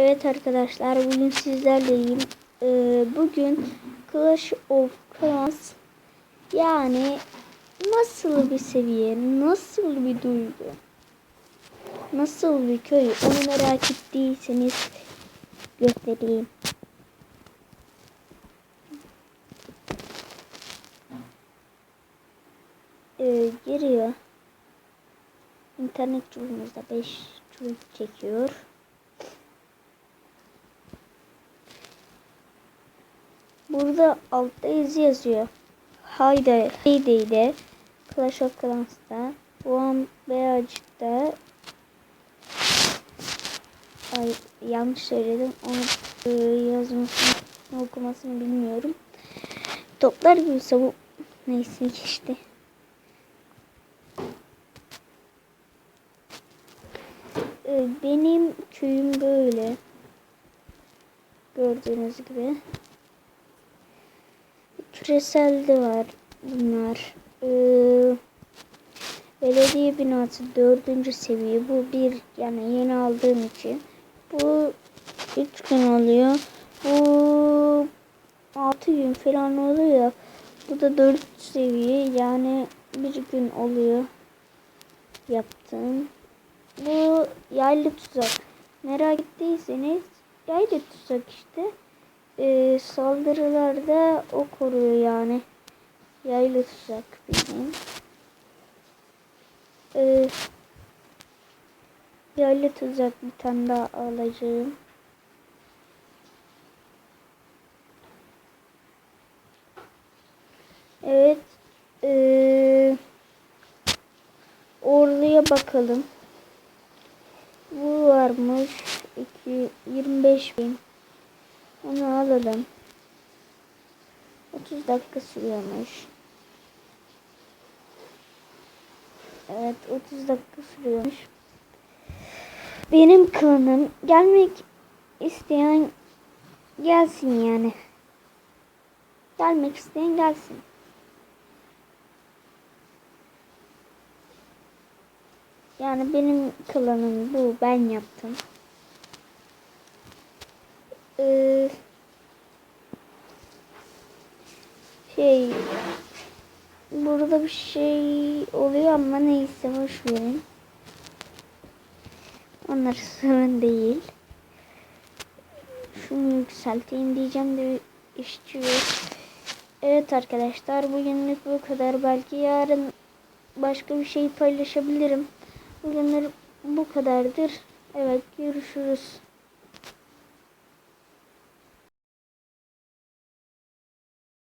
Evet arkadaşlar bugün sizlerleyim. Ee, bugün Clash of Clans yani nasıl bir seviye, nasıl bir duygu, nasıl bir köy onu merak ettiyseniz göstereyim. Ee, giriyor. İnternet çubuğumuzda 5 çubuk çekiyor. Burada altta yazı yazıyor. Haydi, Haydi'de, Clash of Clans'ta, One Beac'ta Ay yanlış söyledim. Onu e, yazmasını, okumasını bilmiyorum. Toplar gibi savun... Neyse işte. E, benim köyüm böyle. Gördüğünüz gibi. Küreselde var bunlar. Ee, belediye binası dördüncü seviye. Bu bir yani yeni aldığım için. Bu üç gün oluyor. Bu altı gün falan oluyor. Bu da dört seviye yani bir gün oluyor. Yaptım. Bu yaylı tuzak. Merak ettiyseniz yaylı tuzak işte e, saldırılarda o koruyor yani. Yaylı tuzak benim. E, yaylı tuzak bir tane daha alacağım. Evet. E, orduya bakalım. Bu varmış. 2, 25 bin. Onu alalım. 30 dakika sürüyormuş. Evet 30 dakika sürüyormuş. Benim klanım gelmek isteyen gelsin yani. Gelmek isteyen gelsin. Yani benim klanım bu. Ben yaptım. Ee, şey burada bir şey oluyor ama neyse hoş verin. Onlar sorun değil. Şunu yükselteyim diyeceğim de işçiyor. Evet arkadaşlar bugünlük bu kadar. Belki yarın başka bir şey paylaşabilirim. Bugünler bu kadardır. Evet görüşürüz.